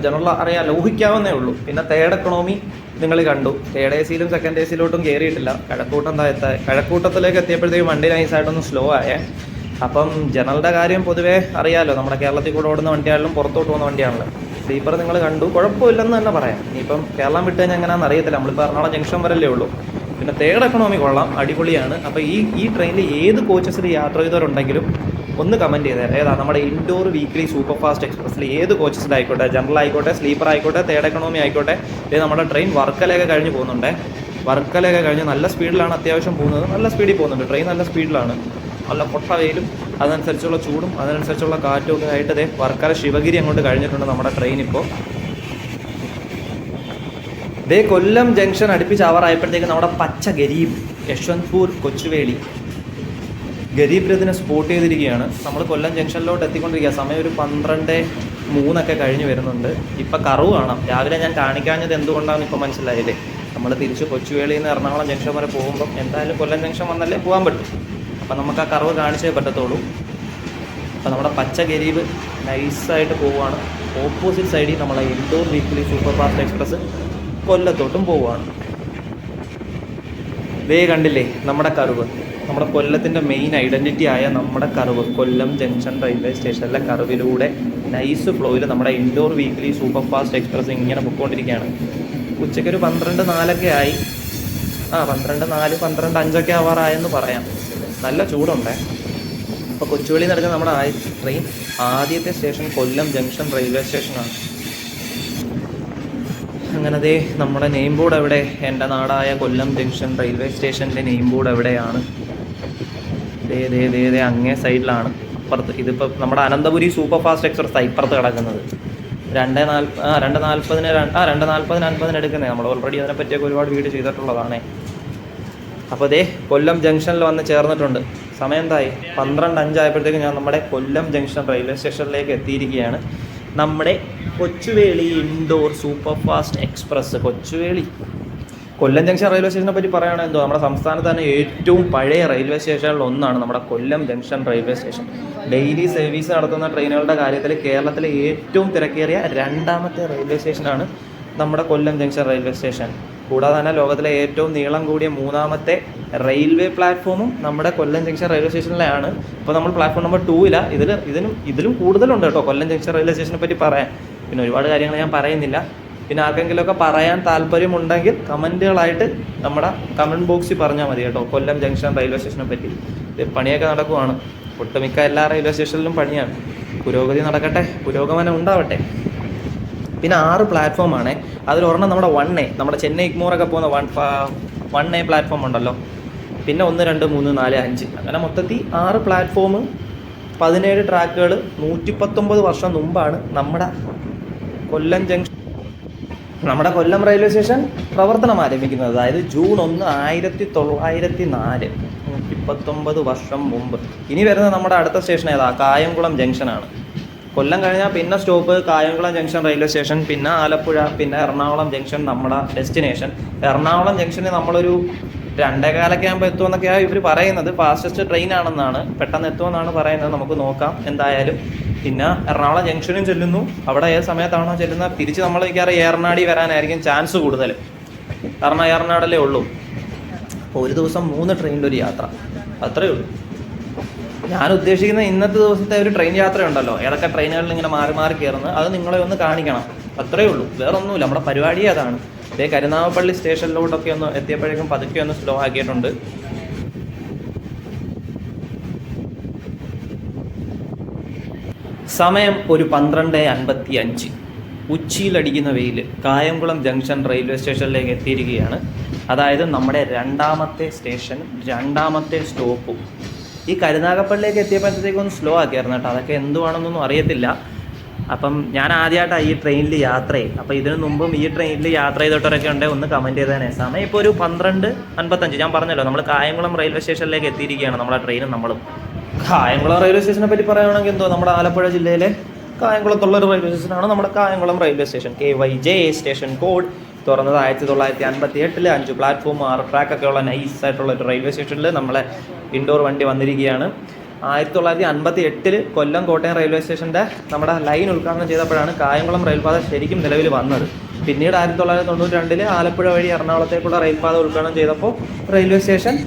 ജനറൽ അറിയാം ലോഹിക്കാവുന്നേ ഉള്ളൂ. പിന്നെ തേർഡ് എക്കണോമി നിങ്ങൾ കണ്ടു. തേർഡ് എ സിയിലും സെക്കൻഡ് എ സിയിലോട്ടും കയറിയിട്ടില്ല കഴക്കൂട്ടം താഴത്തെ കഴക്കൂട്ടത്തിലേക്ക് എത്തിയപ്പോഴത്തേക്ക് വണ്ടി നൈസായിട്ടൊന്ന് സ്ലോ ആയേ. അപ്പം ജനറലിന്റെ കാര്യം പൊതുവേ അറിയാമല്ലോ നമ്മുടെ കേരളത്തിൽ കൂടെ ഓടുന്ന വണ്ടിയാണെങ്കിലും പുറത്തോട്ട് പോകുന്ന വണ്ടിയാണല്ലോ സ്ലീപ്പർ നിങ്ങൾ കണ്ടു. കുഴപ്പമില്ലെന്ന് തന്നെ പറയാം. ഇനിയിപ്പം കേരളം വിട്ട് കഴിഞ്ഞാൽ എങ്ങനെയാണെന്ന് അറിയത്തില്ല. നമ്മളിപ്പോൾ എറണാകുളം ജംഗ്ഷൻ വരല്ലേ ഉള്ളൂ. പിന്നെ തേർഡ് എക്കണോമി കൊള്ളാം അടിപൊളിയാണ്. അപ്പോൾ ഈ ഈ ട്രെയിനിൽ ഏത് കോച്ചസിൽ യാത്ര ചെയ്തവരുണ്ടെങ്കിലും ഒന്ന് കമന്റ് ചെയ്തേ ഏതാ നമ്മുടെ ഇൻഡോർ വീക്ക്ലി സൂപ്പർ ഫാസ്റ്റ് എക്സ്പ്രസ്സിൽ ഏത് കോച്ചസിലായിക്കോട്ടെ ജനറൽ ആയിക്കോട്ടെ സ്ലീപ്പർ ആയിക്കോട്ടെ തേർഡ് എക്കണോമി ആയിക്കോട്ടെ ഇത് നമ്മുടെ ട്രെയിൻ വർക്കലയൊക്കെ കഴിഞ്ഞ് പോകുന്നുണ്ട്. വർക്കലയൊക്കെ കഴിഞ്ഞ് നല്ല സ്പീഡിലാണ് അത്യാവശ്യം പോകുന്നത്. നല്ല സ്പീഡിൽ പോകുന്നുണ്ട്. ട്രെയിൻ നല്ല സ്പീഡിലാണ് നല്ല പൊട്ട വെയിലും അതനുസരിച്ചുള്ള ചൂടും അതിനനുസരിച്ചുള്ള കാറ്റും ഒക്കെ ആയിട്ട് ഇതേ വർക്കല ശിവഗിരി അങ്ങോട്ട് കഴിഞ്ഞിട്ടുണ്ട് നമ്മുടെ ട്രെയിൻ ഇപ്പോൾ ദേ കൊല്ലം ജംഗ്ഷൻ അടുപ്പിച്ച് അവറായപ്പോഴത്തേക്ക് നമ്മുടെ പച്ച ഗരീബ് യശ്വന്ത്പൂർ കൊച്ചുവേളി. ഗരീബ് രഥിനെ സ്പോട്ട് ചെയ്തിരിക്കുകയാണ്. നമ്മൾ കൊല്ലം ജംഗ്ഷനിലോട്ട് എത്തിക്കൊണ്ടിരിക്കുക. സമയം ഒരു പന്ത്രണ്ട് മൂന്നൊക്കെ കഴിഞ്ഞ് വരുന്നുണ്ട്. ഇപ്പം കറവ് കാണാം. രാവിലെ ഞാൻ കാണിക്കാഞ്ഞത് എന്തുകൊണ്ടാണെന്ന് ഇപ്പോൾ മനസ്സിലായില്ലേ? നമ്മൾ തിരിച്ച് കൊച്ചുവേളിയിൽ നിന്ന് എറണാകുളം ജംഗ്ഷൻ വരെ പോകുമ്പം എന്തായാലും കൊല്ലം ജംഗ്ഷൻ വന്നല്ലേ പോകാൻ പറ്റും. അപ്പം നമുക്ക് ആ കറവ് കാണിച്ചേ പറ്റത്തുള്ളൂ. അപ്പം നമ്മുടെ പച്ച ഗരീബ് നൈസായിട്ട് പോവുകയാണ്. ഓപ്പോസിറ്റ് സൈഡിൽ നമ്മളെ Indore weekly super fast express കൊല്ലത്തോട്ടും പോവുകയാണ്. ദേ കണ്ടില്ലേ നമ്മുടെ കറുവ്. നമ്മുടെ കൊല്ലത്തിന്റെ മെയിൻ ഐഡന്റിറ്റി ആയ നമ്മുടെ കറുവ്. കൊല്ലം ജംഗ്ഷൻ റെയിൽവേ സ്റ്റേഷനിലെ കറുവിലൂടെ നൈസ് ഫ്ലോയിൽ നമ്മുടെ Indore weekly super fast express ഇങ്ങനെ പൊയ്ക്കൊണ്ടിരിക്കുകയാണ് ഉച്ചയ്ക്ക് ഒരു പന്ത്രണ്ട് നാലൊക്കെ ആയി. ആ പന്ത്രണ്ട് നാല് പന്ത്രണ്ട് അഞ്ചൊക്കെ ആവാറായെന്ന് പറയാം. നല്ല ചൂടുണ്ടേ. അപ്പോൾ കൊച്ചുവേളി നടക്കുന്ന നമ്മുടെ ആ ട്രെയിൻ ആദ്യത്തെ സ്റ്റേഷൻ കൊല്ലം ജംഗ്ഷൻ റെയിൽവേ സ്റ്റേഷനാണ് അങ്ങനെ അതേ നമ്മുടെ നെയിം ബോർഡ് എവിടെ? എന്റെ നാടായ കൊല്ലം ജംഗ്ഷൻ റെയിൽവേ സ്റ്റേഷന്റെ നെയിം ബോർഡ് എവിടെയാണ്? ദേ ദേ ദേ ദേ അങ്ങേ സൈഡിലാണ്. അപ്പുറത്ത് ഇതിപ്പോൾ നമ്മുടെ അനന്തപുരി സൂപ്പർ ഫാസ്റ്റ് എക്സ്പ്രസ് ഇപ്പുറത്ത് കിടക്കുന്നത്. രണ്ട് നാല് ആ രണ്ട് നാൽപ്പതിന് ആ രണ്ട് നാൽപ്പതിന് അൻപതിന് എടുക്കുന്നത് നമ്മൾ ഓൾറെഡി അതിനെപ്പറ്റിയൊക്കെ ഒരുപാട് വീട് ചെയ്തിട്ടുള്ളതാണേ. അപ്പോൾ ദേ കൊല്ലം ജംഗ്ഷനിൽ വന്ന് ചേർന്നിട്ടുണ്ട്. സമയം എന്തായി? പന്ത്രണ്ട് അഞ്ചായപ്പോഴത്തേക്ക് ഞാൻ നമ്മുടെ കൊല്ലം ജംഗ്ഷൻ റെയിൽവേ സ്റ്റേഷനിലേക്ക് എത്തിയിരിക്കുകയാണ്. നമ്മുടെ Kochuveli Indore super fast express Kochuveli. Kollam junction railway സ്റ്റേഷനെ പറ്റി പറയുകയാണെങ്കിൽ എന്തോ? നമ്മുടെ സംസ്ഥാനത്ത് തന്നെ ഏറ്റവും പഴയ റെയിൽവേ സ്റ്റേഷനിൽ ഒന്നാണ് നമ്മുടെ Kollam junction railway station. Daily service നടത്തുന്ന ട്രെയിനുകളുടെ കാര്യത്തിൽ കേരളത്തിലെ ഏറ്റവും തിരക്കേറിയ രണ്ടാമത്തെ റെയിൽവേ സ്റ്റേഷനാണ് നമ്മുടെ കൊല്ലം ജംഗ്ഷൻ റെയിൽവേ സ്റ്റേഷൻ. കൂടാതെ തന്നെ ലോകത്തിലെ ഏറ്റവും നീളം കൂടിയ മൂന്നാമത്തെ റെയിൽവേ പ്ലാറ്റ്ഫോമും നമ്മുടെ കൊല്ലം ജംഗ്ഷൻ റെയിൽവേ സ്റ്റേഷനിലാണ്. ഇപ്പോൾ നമ്മൾ പ്ലാറ്റ്ഫോം നമ്പർ ടൂവില ഇതിൽ ഇതിനും ഇതിലും കൂടുതലുണ്ട് കേട്ടോ കൊല്ലം ജംഗ്ഷൻ റെയിൽവേ സ്റ്റേഷനെ പറ്റി പറയാൻ. പിന്നെ ഒരുപാട് കാര്യങ്ങൾ ഞാൻ പറയുന്നില്ല. പിന്നെ ആർക്കെങ്കിലുമൊക്കെ പറയാൻ താല്പര്യമുണ്ടെങ്കിൽ കമന്റുകളായിട്ട് നമ്മുടെ കമന്റ് ബോക്സിൽ പറഞ്ഞാൽ മതി കേട്ടോ കൊല്ലം ജംഗ്ഷൻ റെയിൽവേ സ്റ്റേഷനെ പറ്റി. പണിയൊക്കെ നടക്കുവാണ്. ഒട്ടുമിക്ക എല്ലാ റെയിൽവേ സ്റ്റേഷനിലും പണിയാണ്. പുരോഗതി നടക്കട്ടെ പുരോഗമനം ഉണ്ടാവട്ടെ. പിന്നെ ആറ് പ്ലാറ്റ്ഫോമാണ് അതിൽ ഒരെണ്ണം നമ്മുടെ വൺ എ നമ്മുടെ ചെന്നൈ ഇഗ്മോറൊക്കെ പോകുന്ന വൺ വൺ എ പ്ലാറ്റ്ഫോം ഉണ്ടല്ലോ. പിന്നെ ഒന്ന് രണ്ട് മൂന്ന് നാല് അഞ്ച്. അങ്ങനെ മൊത്തത്തിൽ ആറ് പ്ലാറ്റ്ഫോം പതിനേഴ് ട്രാക്കുകൾ നൂറ്റി പത്തൊമ്പത് വർഷം മുമ്പാണ് നമ്മുടെ കൊല്ലം ജംഗ്ഷൻ നമ്മുടെ കൊല്ലം റെയിൽവേ സ്റ്റേഷൻ പ്രവർത്തനം ആരംഭിക്കുന്നത്. അതായത് ജൂൺ ഒന്ന് ആയിരത്തി തൊള്ളായിരത്തി നാല് നൂറ്റി പത്തൊമ്പത് വർഷം മുമ്പ്. ഇനി വരുന്ന നമ്മുടെ അടുത്ത സ്റ്റേഷൻ ഏതാ? കായംകുളം ജംഗ്ഷനാണ് കൊല്ലം കഴിഞ്ഞാൽ പിന്നെ stop Kayamkulam junction railway station പിന്നെ ആലപ്പുഴ പിന്നെ എറണാകുളം ജംഗ്ഷൻ നമ്മുടെ ഡെസ്റ്റിനേഷൻ. എറണാകുളം ജംഗ്ഷനിൽ നമ്മളൊരു രണ്ടേകാലൊക്കെ ആകുമ്പോൾ എത്തുമെന്നൊക്കെയാണ് ഇവർ പറയുന്നത്. ഫാസ്റ്റസ്റ്റ് ട്രെയിൻ ആണെന്നാണ് പെട്ടെന്ന് എത്തുമെന്നാണ് പറയുന്നത്. നമുക്ക് നോക്കാം എന്തായാലും. പിന്നെ എറണാകുളം ജംഗ്ഷനും ചെല്ലുന്നു. അവിടെ ഏത് സമയത്താണോ ചെല്ലുന്നത്? തിരിച്ച് നമ്മൾ വയ്ക്കാറ് ഏറനാടി വരാനായിരിക്കും ചാൻസ് കൂടുതൽ. കാരണം ഏറനാടല്ലേ ഉള്ളൂ. ഒരു ദിവസം മൂന്ന് ട്രെയിനിന്റെ ഒരു യാത്ര. അത്രയേ ഉള്ളൂ. ഞാൻ ഉദ്ദേശിക്കുന്ന ഇന്നത്തെ ദിവസത്തെ ഒരു ട്രെയിൻ യാത്ര ഉണ്ടല്ലോ ഏതൊക്കെ ട്രെയിനുകളിൽ ഇങ്ങനെ മാറി മാറി കയറുന്നത് അത് നിങ്ങളെ ഒന്ന് കാണിക്കണം. അത്രയേ ഉള്ളൂ. വേറെ ഒന്നുമില്ല നമ്മുടെ പരിപാടി അതാണ്. ഇതേ കരുനാഗപ്പള്ളി സ്റ്റേഷനിലോട്ടൊക്കെ ഒന്ന് എത്തിയപ്പോഴേക്കും പതുക്കെ ഒന്ന് സ്ലോ ആക്കിയിട്ടുണ്ട്. സമയം ഒരു പന്ത്രണ്ട് അൻപത്തി അഞ്ച് ഉച്ചിയിലടിക്കുന്ന വെയിൽ കായംകുളം ജംഗ്ഷൻ റെയിൽവേ സ്റ്റേഷനിലേക്ക് എത്തിയിരിക്കുകയാണ്. അതായത് നമ്മുടെ രണ്ടാമത്തെ സ്റ്റേഷൻ രണ്ടാമത്തെ സ്റ്റോപ്പും ഈ കരുനാഗപ്പള്ളിയിലേക്ക് എത്തിയപ്പോഴത്തേക്കും ഒന്ന് സ്ലോ ആക്കിയായിരുന്നു കേട്ടോ. അതൊക്കെ എന്തുവാണെന്നൊന്നും അറിയത്തില്ല. അപ്പം ഞാൻ ആദ്യമായിട്ടാണ് ഈ ട്രെയിനിൽ യാത്ര ചെയ്യും അപ്പോൾ ഇതിനു മുമ്പും ഈ ട്രെയിനിൽ യാത്ര ചെയ്തിട്ടവരൊക്കെ ഉണ്ടെങ്കിൽ ഒന്ന് കമന്റ് ചെയ്തേനെ. സമയം ഇപ്പോൾ ഒരു പന്ത്രണ്ട് അൻപത്തഞ്ച്. ഞാൻ പറഞ്ഞല്ലോ നമ്മൾ കായംകുളം റെയിൽവേ സ്റ്റേഷനിലേക്ക് എത്തിയിരിക്കുകയാണ് നമ്മളെ ട്രെയിനും നമ്മളും. കായംകുളം റെയിൽവേ സ്റ്റേഷനെ പറ്റി പറയുകയാണെങ്കിൽ എന്തോ നമ്മുടെ ആലപ്പുഴ ജില്ലയിലെ കായംകുളത്തുള്ള ഒരു റെയിൽവേ സ്റ്റേഷനാണ് നമ്മുടെ Kayamkulam railway station K Y J station code തുറന്നത് ആയിരത്തി തൊള്ളായിരത്തി അൻപത്തി എട്ടിൽ അഞ്ച് പ്ലാറ്റ്ഫോം ആറ് ട്രാക്ക് ഒക്കെ ഉള്ള നൈസ് ആയിട്ടുള്ള ഒരു റെയിൽവേ സ്റ്റേഷനിൽ നമ്മളെ ഇൻഡോർ വണ്ടി വന്നിരിക്കുകയാണ്. ആയിരത്തി തൊള്ളായിരത്തി അൻപത്തി എട്ടിൽ കൊല്ലം കോട്ടയം റെയിൽവേ സ്റ്റേഷന്റെ നമ്മുടെ ലൈൻ ഉദ്ഘാടനം ചെയ്തപ്പോഴാണ് കായംകുളം റെയിൽപാത ശരിക്കും നിലവിൽ വന്നത്. പിന്നീട് ആയിരത്തി തൊള്ളായിരത്തി തൊണ്ണൂറ്റി രണ്ടിൽ ആലപ്പുഴ വഴി എറണാകുളത്തേക്കുള്ള റെയിൽപാത ഉദ്ഘാടനം ചെയ്തപ്പോൾ റെയിൽവേ സ്റ്റേഷൻ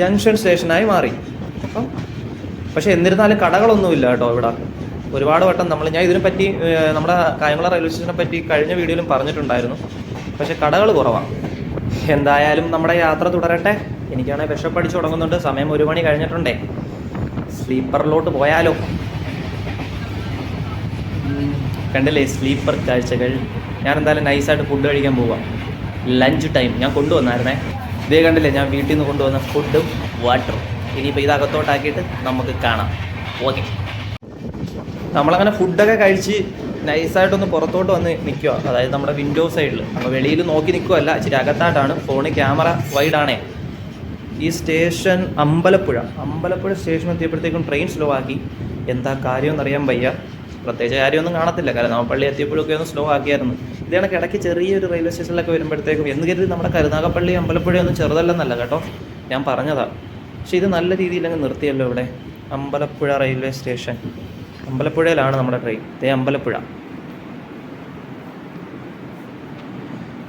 ജംഗ്ഷൻ സ്റ്റേഷനായി മാറി. അപ്പം പക്ഷേ എന്നിരുന്നാലും കടകളൊന്നുമില്ല കേട്ടോ ഇവിടെ. ഒരുപാട് വട്ടം നമ്മൾ ഞാൻ ഇതിനെപ്പറ്റി നമ്മുടെ കായംകുളം റെയിൽവേ സ്റ്റേഷനെ പറ്റി കഴിഞ്ഞ വീഡിയോയിലും പറഞ്ഞിട്ടുണ്ടായിരുന്നു. പക്ഷേ കടകൾ കുറവാണ്. എന്തായാലും നമ്മുടെ യാത്ര തുടരട്ടെ. എനിക്കാണെങ്കിൽ വിഷപ്പടിച്ച് തുടങ്ങുന്നുണ്ട് സമയം ഒരു മണി കഴിഞ്ഞിട്ടുണ്ടേ. സ്ലീപ്പറിലോട്ട് പോയാലോ? കണ്ടല്ലേ? സ്ലീപ്പർ കാഴ്ചകൾ. ഞാൻ എന്തായാലും നൈസായിട്ട് ഫുഡ് കഴിക്കാൻ പോവാം. ലഞ്ച് ടൈം ഞാൻ കൊണ്ടുവന്നായിരുന്നേ. ഇതേ കണ്ടില്ലേ? ഞാൻ വീട്ടിൽ നിന്ന് കൊണ്ടുവന്ന ഫുഡും വാട്ടറും ഇനിയിപ്പോൾ ഇതകത്തോട്ടാക്കിയിട്ട് നമുക്ക് കാണാം. ഓക്കെ നമ്മളങ്ങനെ ഫുഡൊക്കെ കഴിച്ച് നൈസായിട്ടൊന്ന് പുറത്തോട്ട് വന്ന് നിൽക്കുക. അതായത് നമ്മുടെ വിൻഡോ സൈഡിൽ നമ്മൾ വെളിയിൽ നോക്കി നിൽക്കുകയല്ല ഇച്ചിരി അകത്തായിട്ടാണ്. ഫോണ് ക്യാമറ വൈഡാണേ ഈ സ്റ്റേഷൻ അമ്പലപ്പുഴ. അമ്പലപ്പുഴ സ്റ്റേഷൻ എത്തിയപ്പോഴത്തേക്കും ട്രെയിൻ സ്ലോ ആക്കി. എന്താ കാര്യമെന്ന് അറിയാൻ വയ്യ. പ്രത്യേകിച്ച് കാര്യമൊന്നും കാണത്തില്ല. കാരണം നമ്മൾ പള്ളി എത്തിയപ്പോഴൊക്കെ ഒന്ന് സ്ലോ ആക്കിയായിരുന്നു. ഇതാണ് ഇടയ്ക്ക് ചെറിയൊരു റെയിൽവേ സ്റ്റേഷനിലൊക്കെ വരുമ്പോഴത്തേക്കും എന്ന് കരുതി നമ്മുടെ കരുനാഗപ്പള്ളി അമ്പലപ്പുഴ ഒന്നും ചെറുതല്ലെന്നല്ല കേട്ടോ. ഞാൻ പറഞ്ഞതാണ് പക്ഷേ ഇത് നല്ല രീതിയിൽ അങ്ങ് നിർത്തിയല്ലോ ഇവിടെ. അമ്പലപ്പുഴ റെയിൽവേ സ്റ്റേഷൻ അമ്പലപ്പുഴയിലാണ് നമ്മുടെ ട്രെയിൻ ഇതേ അമ്പലപ്പുഴ.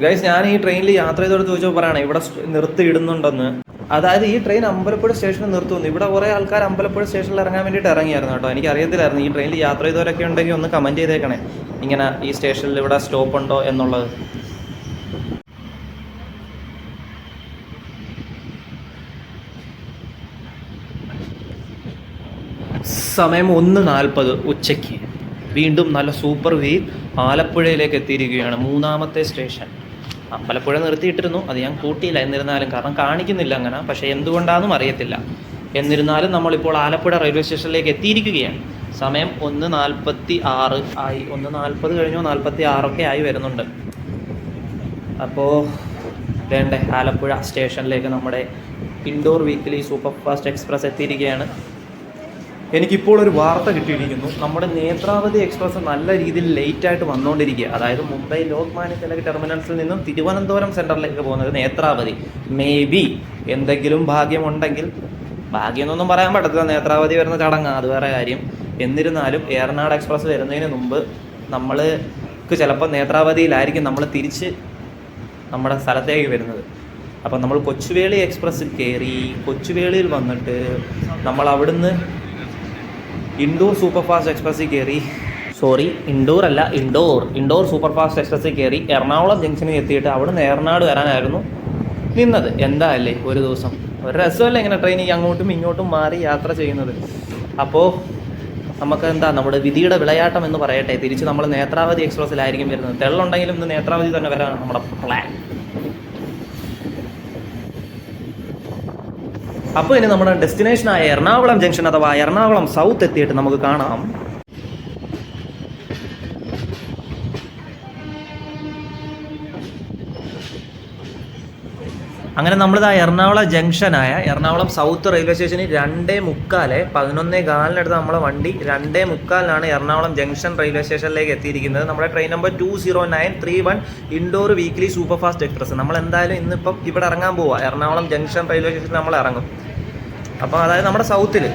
ഗൈസ് ഞാൻ ഈ ട്രെയിനിൽ യാത്ര ചെയ്തോട് ചോദിച്ചപ്പോൾ പറയണേ ഇവിടെ നിർത്തിയിടുന്നുണ്ടെന്ന്. അതായത് ഈ ട്രെയിൻ അമ്പലപ്പുഴ സ്റ്റേഷനിൽ നിർത്തുന്നു ഇവിടെ കുറേ ആൾക്കാർ അമ്പലപ്പുഴ സ്റ്റേഷനിൽ ഇറങ്ങാൻ വേണ്ടിയിട്ട് ഇറങ്ങിയായിരുന്നു കേട്ടോ. എനിക്ക് അറിയത്തില്ലായിരുന്നു ഈ ട്രെയിനിൽ യാത്ര ചെയ്തവരൊക്കെ ഉണ്ടെങ്കിൽ ഒന്ന് കമന്റ് ചെയ്തേക്കണേ. ഇങ്ങനെ ഈ സ്റ്റേഷനിൽ ഇവിടെ സ്റ്റോപ്പ് ഉണ്ടോ എന്നുള്ളത്. സമയം ഒന്ന് നാൽപ്പത് ഉച്ചയ്ക്ക്. വീണ്ടും നല്ല സൂപ്പർ വീ ആലപ്പുഴയിലേക്ക് എത്തിയിരിക്കുകയാണ് മൂന്നാമത്തെ സ്റ്റേഷൻ അമ്പലപ്പുഴ നിർത്തിയിട്ടിരുന്നു. അത് ഞാൻ കൂട്ടിയില്ല എന്നിരുന്നാലും. കാരണം കാണിക്കുന്നില്ല അങ്ങനെ. പക്ഷേ എന്തുകൊണ്ടാണെന്നും അറിയത്തില്ല. എന്നിരുന്നാലും നമ്മളിപ്പോൾ ആലപ്പുഴ റെയിൽവേ സ്റ്റേഷനിലേക്ക് എത്തിയിരിക്കുകയാണ്. സമയം ഒന്ന് നാൽപ്പത്തി ആറ് ആയി. ഒന്ന് നാൽപ്പത് കഴിഞ്ഞോ നാൽപ്പത്തി ആറൊക്കെ ആയി വരുന്നുണ്ട്. അപ്പോൾ വേണ്ടേ ആലപ്പുഴ സ്റ്റേഷനിലേക്ക് നമ്മുടെ Indore weekly super fast express എത്തിയിരിക്കുകയാണ്. എനിക്കിപ്പോൾ ഒരു വാർത്ത കിട്ടിയിരിക്കുന്നു. നമ്മുടെ നേത്രാവതി എക്സ്പ്രസ് നല്ല രീതിയിൽ ലേറ്റ് ആയിട്ട് വന്നുകൊണ്ടിരിക്കുക അതായത് മുംബൈ ലോക്മാന്യ തിലക് ടെർമിനൽസിൽ നിന്നും തിരുവനന്തപുരം സെന്ററിലേക്ക് പോകുന്നത് നേത്രാവതി. മേ ബി എന്തെങ്കിലും ഭാഗ്യമുണ്ടെങ്കിൽ ഭാഗ്യം എന്നൊന്നും പറയാൻ പറ്റത്തില്ല. നേത്രാവതി വരുന്ന ചടങ്ങ് അത് വേറെ കാര്യം. എന്നിരുന്നാലും ഏറനാട് എക്സ്പ്രസ് വരുന്നതിന് മുമ്പ് നമ്മൾക്ക് ചിലപ്പോൾ നേത്രാവതിയിലായിരിക്കും നമ്മൾ തിരിച്ച് നമ്മുടെ സ്ഥലത്തേക്ക് വരുന്നത്. അപ്പം നമ്മൾ കൊച്ചുവേളി എക്സ്പ്രസ്സിൽ കയറി കൊച്ചുവേളിയിൽ വന്നിട്ട് നമ്മൾ അവിടുന്ന് ഇൻഡോർ സൂപ്പർ ഫാസ്റ്റ് എക്സ്പ്രസ്സിൽ കയറി. സോറി ഇൻഡോർ അല്ല ഇൻഡോർ. ഇൻഡോർ സൂപ്പർ ഫാസ്റ്റ് എക്സ്പ്രസ്സിൽ കയറി എറണാകുളം ജംഗ്ഷനിൽ എത്തിയിട്ട് അവിടെ നിന്ന് ഏറനാട് വരാനായിരുന്നു നിന്നത്. എന്താ അല്ലേ ഒരു ദിവസം. ഒരു രസമല്ലേ ഇങ്ങനെ ട്രെയിനിൽ അങ്ങോട്ടും ഇങ്ങോട്ടും മാറി യാത്ര ചെയ്യുന്നത്. അപ്പോൾ നമുക്ക് എന്താ നമ്മുടെ വിധിയുടെ വിളയാട്ടം എന്ന് പറയട്ടെ. തിരിച്ച് നമ്മൾ നേത്രാവതി എക്സ്പ്രസ്സിലായിരിക്കും വരുന്നത്. തെള്ളുണ്ടെങ്കിലും ഇന്ന് നേത്രാവതി തന്നെ വരാനാണ് നമ്മുടെ പ്ലാൻ അപ്പോൾ ഇനി നമ്മുടെ ഡെസ്റ്റിനേഷനായ എറണാകുളം ജംഗ്ഷൻ അഥവാ എറണാകുളം സൗത്ത് എത്തിയിട്ട് നമുക്ക് കാണാം. അങ്ങനെ നമ്മളിതാ എറണാകുളം ജംഗ്ഷനായ എറണാകുളം സൗത്ത് റെയിൽവേ സ്റ്റേഷനിൽ രണ്ടേ മുക്കാൽ പതിനൊന്നേ കാലിനടുത്ത് നമ്മളെ വണ്ടി രണ്ടേ മുക്കാലിനാണ് എറണാകുളം ജംഗ്ഷൻ റെയിൽവേ സ്റ്റേഷനിലേക്ക് എത്തിയിരിക്കുന്നത്. നമ്മുടെ train number two zero nine three one Indore weekly super fast express നമ്മൾ എന്തായാലും ഇന്നിപ്പം ഇവിടെ ഇറങ്ങാൻ പോവാ. എറണാകുളം ജംഗ്ഷൻ റെയിൽവേ സ്റ്റേഷനിൽ നമ്മൾ ഇറങ്ങും. അപ്പോൾ അതായത് നമ്മുടെ സൗത്തിൽ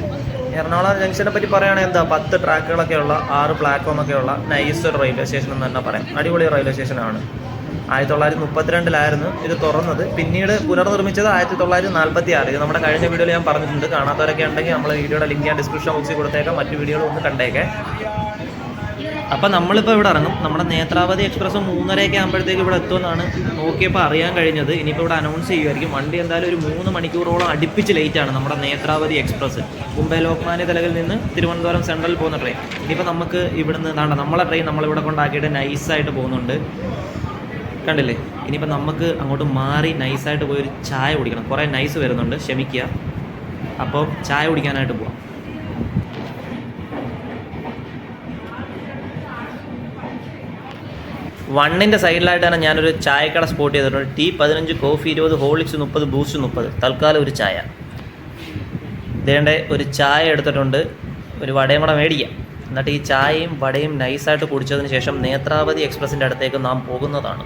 എറണാകുളം ജംഗ്ഷനെ പറ്റി പറയുകയാണെങ്കിൽ എന്താ പത്ത് ട്രാക്കുകളൊക്കെ ഉള്ള ആറ് പ്ലാറ്റ്ഫോം ഒക്കെ ഉള്ള നൈസ് റെയിൽവേ സ്റ്റേഷൻ എന്ന് തന്നെ പറയാം. അടിപൊളി റെയിൽവേ സ്റ്റേഷനാണ്. ആയിരത്തി തൊള്ളായിരത്തി മുപ്പത്തിരണ്ടിലായിരുന്നു ഇത് തുറന്നത്. പിന്നീട് പുനർനിർമ്മിച്ചത് ആയിരത്തി തൊള്ളായിരത്തി നാൽപ്പത്തി ആറ് ഇത് നമ്മുടെ കഴിഞ്ഞ വീഡിയോയിൽ ഞാൻ പറഞ്ഞിട്ടുണ്ട്. കാണാത്തവരൊക്കെ ഉണ്ടെങ്കിൽ നമ്മൾ വീഡിയോയുടെ ലിങ്ക് ഞാൻ ഡിസ്ക്രിപ്ഷൻ ബോക്സിൽ കൊടുത്തേക്കാം. മറ്റു വീഡിയോകളും ഒന്ന് കണ്ടേക്കെ. അപ്പം നമ്മളിപ്പോൾ ഇവിടെ ഇറങ്ങും. നമ്മുടെ നേത്രാവതി എക്സ്പ്രസ് മൂന്നരയൊക്കെ ആകുമ്പോഴത്തേക്ക് ഇവിടെ എത്തുമെന്നാണ് നോക്കിയപ്പോൾ അറിയാൻ കഴിഞ്ഞത്. ഇനിയിപ്പോൾ ഇവിടെ അനൗൺസ് ചെയ്യുമായിരിക്കും വണ്ടി എന്തായാലും ഒരു മൂന്ന് മണിക്കൂറോളം അടുപ്പിച്ച് ആണ് നമ്മുടെ നേത്രാവതി എക്സ്പ്രസ്. മുംബൈ ലോക്മാന്യ തലകിൽ നിന്ന് തിരുവനന്തപുരം സെൻട്രൽ പോകുന്ന ട്രെയിൻ ഇനിയിപ്പോൾ നമുക്ക് ഇവിടുന്ന് താണ്ട നമ്മളെ ട്രെയിൻ നമ്മളിവിടെ കൊണ്ടാക്കിയിട്ട് നൈസായിട്ട് പോകുന്നുണ്ട്. കണ്ടില്ലേ? ഇനിയിപ്പോൾ നമുക്ക് അങ്ങോട്ട് മാറി നൈസായിട്ട് പോയി ഒരു ചായ കുടിക്കണം. കുറേ നൈസ് വരുന്നുണ്ട്. ക്ഷമിക്കുക. അപ്പോൾ ചായ കുടിക്കാനായിട്ട് പോവാം. വണ്ണിന്റെ സൈഡിലായിട്ട് തന്നെ ഞാനൊരു ചായക്കട സ്പോട്ട് ചെയ്തിട്ടുണ്ട് ടീ പതിനഞ്ച് കോഫി ഇരുപത് ഹോളിക്സ് മുപ്പത് ബൂസ്റ്റ് മുപ്പത്. തൽക്കാലം ഒരു ചായ. ഇതേണ്ട ഒരു ചായ എടുത്തിട്ടുണ്ട്. ഒരു വടയും കൂടെ മേടിക്കാം. എന്നിട്ട് ഈ ചായയും വടയും നൈസായിട്ട് കുടിച്ചതിന് ശേഷം നേത്രാവതി എക്സ്പ്രസിന്റെ അടുത്തേക്ക് നാം പോകുന്നതാണ്.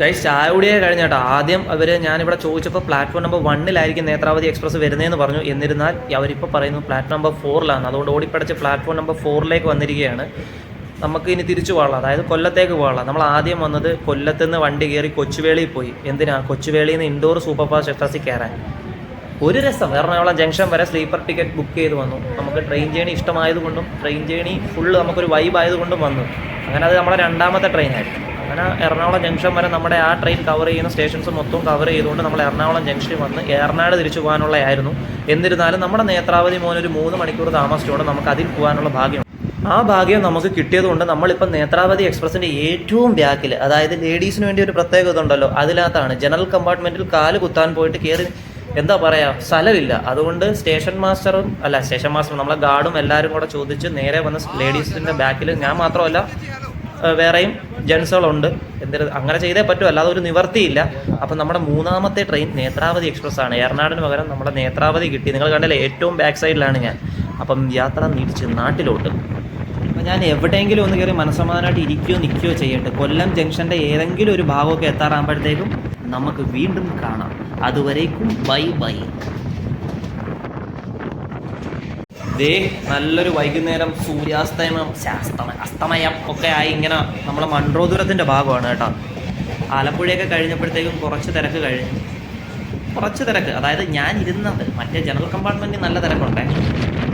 ഗൈസ് ചായ കൂടിയേ കഴിഞ്ഞ കേട്ടോ. ആദ്യം അവർ ഞാനിവിടെ ചോദിച്ചപ്പോൾ പ്ലാറ്റ്ഫോം നമ്പർ വണ്ണിലായിരിക്കും നേത്രാവതി എക്സ്പ്രസ് വരുന്നതെന്ന് പറഞ്ഞു. എന്നിരുന്നാൽ അവരിപ്പോൾ പറയുന്നു പ്ലാറ്റ്ഫോം നമ്പർ ഫോറിലാണ്. അതുകൊണ്ട് ഓടിപ്പടച്ച് പ്ലാറ്റ്ഫോം നമ്പർ ഫോറിലേക്ക് വന്നിരിക്കുകയാണ്. നമുക്ക് ഇനി തിരിച്ചു പോകാനുള്ള അതായത് കൊല്ലത്തേക്ക് പോകാനുള്ള. നമ്മൾ ആദ്യം വന്നത് കൊല്ലത്ത് നിന്ന് വണ്ടി കയറി കൊച്ചുവേളിയിൽ പോയി. എന്തിനാ? കൊച്ചുവേളിയിൽ നിന്ന് ഇൻഡോർ സൂപ്പർ ഫാസ്റ്റ് എക്സ്പ്രസിൽ കയറാൻ. ഒരു രസം. എറണാകുളം ജംഗ്ഷൻ വരെ സ്ലീപ്പർ ടിക്കറ്റ് ബുക്ക് ചെയ്ത് വന്നു. നമുക്ക് ട്രെയിൻ ജേണി ഇഷ്ടമായതുകൊണ്ടും ട്രെയിൻ ജേണി ഫുള്ള് നമുക്കൊരു വൈബ് ആയതുകൊണ്ടും വന്നു. അങ്ങനെ അത് നമ്മുടെ രണ്ടാമത്തെ ട്രെയിനായിരുന്നു അങ്ങനെ എറണാകുളം ജംഗ്ഷൻ വരെ നമ്മുടെ ആ ട്രെയിൻ കവർ ചെയ്യുന്ന സ്റ്റേഷൻസ് മൊത്തം കവർ ചെയ്തുകൊണ്ട് നമ്മൾ എറണാകുളം ജംഗ്ഷനിൽ വന്ന് ഏറനാട് തിരിച്ചു പോകാനുള്ളതായിരുന്നു. എന്നിരുന്നാലും നമ്മുടെ നേത്രാവതി മോൻ ഒരു മൂന്ന് മണിക്കൂർ താമസിച്ചുകൊണ്ട് നമുക്ക് അതിൽ പോകാനുള്ള ഭാഗ്യം ആ ഭാഗ്യം നമുക്ക് കിട്ടിയതുകൊണ്ട് നമ്മളിപ്പോൾ നേത്രാവതി എക്സ്പ്രസിന്റെ ഏറ്റവും ബാക്കിൽ അതായത് ലേഡീസിന് വേണ്ടി ഒരു പ്രത്യേകത ഉണ്ടല്ലോ അതിനകത്താണ് ജനറൽ കമ്പാർട്ട്മെന്റിൽ കാൽ കുത്താൻ പോയിട്ട് കയറി എന്താ പറയാ സ്ഥലമില്ല. അതുകൊണ്ട് സ്റ്റേഷൻ മാസ്റ്ററും അല്ല സ്റ്റേഷൻ മാസ്റ്ററും നമ്മളെ ഗാർഡും എല്ലാവരും കൂടെ ചോദിച്ച് നേരെ വന്ന് ലേഡീസിന്റെ ബാക്കിൽ ഞാൻ മാത്രമല്ല വേറെയും ജെൻസുകളുണ്ട്. എന്തായാലും അങ്ങനെ ചെയ്തേ പറ്റും അല്ലാതെ ഒരു നിവർത്തിയില്ല. അപ്പം നമ്മുടെ മൂന്നാമത്തെ ട്രെയിൻ നേത്രാവതി എക്സ്പ്രസ് ആണ് എറണാടിന് പകരം നമ്മുടെ നേത്രാവതി കിട്ടി. നിങ്ങൾ കണ്ടല്ലേ ഏറ്റവും ബാക്ക് സൈഡിലാണ് ഞാൻ. അപ്പം യാത്ര നീടിച്ച് നാട്ടിലോട്ട്. ഞാൻ എവിടെയെങ്കിലും ഒന്ന് കയറി മനസ്സമാധാനമായിട്ട് ഇരിക്കുകയോ നിൽക്കുകയോ ചെയ്യട്ടെ. കൊല്ലം ജംഗ്ഷന്റെ ഏതെങ്കിലും ഒരു ഭാഗമൊക്കെ എത്താറാകുമ്പോഴത്തേക്കും നമുക്ക് വീണ്ടും കാണാം. അതുവരേക്കും ബൈ ബൈ. ദേ നല്ലൊരു വൈകുന്നേരം സൂര്യാസ്തമയം ശാസ്തമ അസ്തമയം ഒക്കെ ആയി ഇങ്ങനെ നമ്മളെ മൺറോദൂരത്തിന്റെ ഭാഗമാണ് കേട്ടോ. ആലപ്പുഴയൊക്കെ കഴിഞ്ഞപ്പോഴത്തേക്കും കുറച്ച് തിരക്ക് കഴിഞ്ഞു. കുറച്ച് തിരക്ക്. അതായത് ഞാൻ ഇരുന്നത് മറ്റേ ജനറൽ കമ്പാർട്ട്മെന്റിൽ നല്ല തിരക്കുണ്ടേ.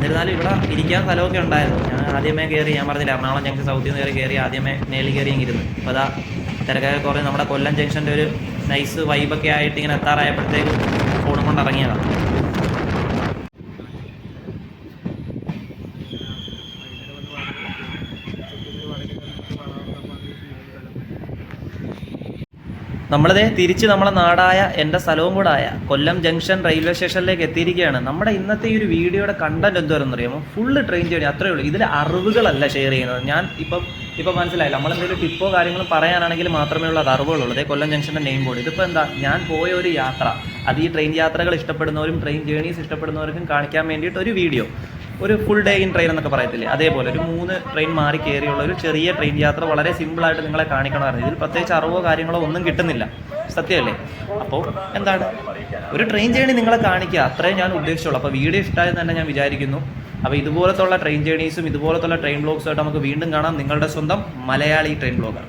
എന്നിരുന്നാലും ഇവിടെ ഇരിക്കാൻ സ്ഥലമൊക്കെ ഉണ്ടായിരുന്നു. ഞാൻ ആദ്യമേ കയറി ഞാൻ പറഞ്ഞില്ല എറണാകുളം ജംഗ്ഷൻ സൗത്തിൽ നിന്ന് കയറി കയറി ആദ്യമേ മേളിൽ കയറി ഇരുന്നു അതാ തിരക്കൊക്കെ കുറേ നമ്മുടെ കൊല്ലം ജംഗ്ഷന്റെ ഒരു നൈസ് വൈബൊക്കെ ആയിട്ട് ഇങ്ങനെ എത്താറായപ്പോഴത്തേക്കും ഫോണും കൊണ്ട് ഇറങ്ങിയതാണ് നമ്മളതേ തിരിച്ച് നമ്മളെ നാടായ എന്റെ സ്ഥലവും കൂടെ ആയ കൊല്ലം ജംഗ്ഷൻ റെയിൽവേ സ്റ്റേഷനിലേക്ക് എത്തിയിരിക്കുകയാണ്. നമ്മുടെ ഇന്നത്തെ ഈ ഒരു വീഡിയോയുടെ കണ്ടന്റ് എന്തോരെന്ന് അറിയാമോ ഫുള്ള് ട്രെയിൻ ജേണി അത്രേ ഉള്ളൂ. ഇതിൽ അറിവുകളല്ല ഷെയർ ചെയ്യുന്നത്. ഞാൻ ഇപ്പം ഇപ്പം മനസ്സിലായി നമ്മളെന്തെങ്കിലും ടിപ്പോ കാര്യങ്ങളും പറയാനാണെങ്കിൽ മാത്രമേ ഉള്ളൂ അത് അറിവുകളുള്ളൂ. അതേ കൊല്ലം ജംഗ്ഷന്റെ നെയിം ബോർഡ് ഇതിപ്പോൾ എന്താ ഞാൻ പോയ ഒരു യാത്ര അത് ഈ ട്രെയിൻ യാത്രകൾ ഇഷ്ടപ്പെടുന്നവരും ട്രെയിൻ ജേണീസ് ഇഷ്ടപ്പെടുന്നവർക്കും കാണിക്കാൻ വേണ്ടിയിട്ട് ഒരു വീഡിയോ ഒരു ഫുൾ ഡേ ഇൻ ട്രെയിൻ എന്നൊക്കെ പറയത്തില്ലേ? അതേപോലെ ഒരു മൂന്ന് ട്രെയിൻ മാറി കയറിയുള്ള ഒരു ചെറിയ ട്രെയിൻ യാത്ര വളരെ സിമ്പിളായിട്ട് നിങ്ങളെ കാണിക്കണമായിരുന്നു. ഇതിൽ പ്രത്യേകിച്ച് അറിവോ കാര്യങ്ങളോ ഒന്നും കിട്ടുന്നില്ല. സത്യമല്ലേ? അപ്പോൾ എന്താണ്? ഒരു ട്രെയിൻ ജേണി നിങ്ങളെ കാണിക്കുക. അത്രയും ഞാൻ ഉദ്ദേശിച്ചുള്ളൂ. അപ്പോൾ വീഡിയോ ഇഷ്ടമായെന്ന് തന്നെ ഞാൻ വിചാരിക്കുന്നു. അപ്പോൾ ഇതുപോലത്തുള്ള ട്രെയിൻ ജേണീസും ഇതുപോലത്തുള്ള ട്രെയിൻ ബ്ലോഗ്സുമായിട്ട് നമുക്ക് വീണ്ടും കാണാം. നിങ്ങളുടെ സ്വന്തം മലയാളി ട്രെയിൻ ബ്ലോഗർ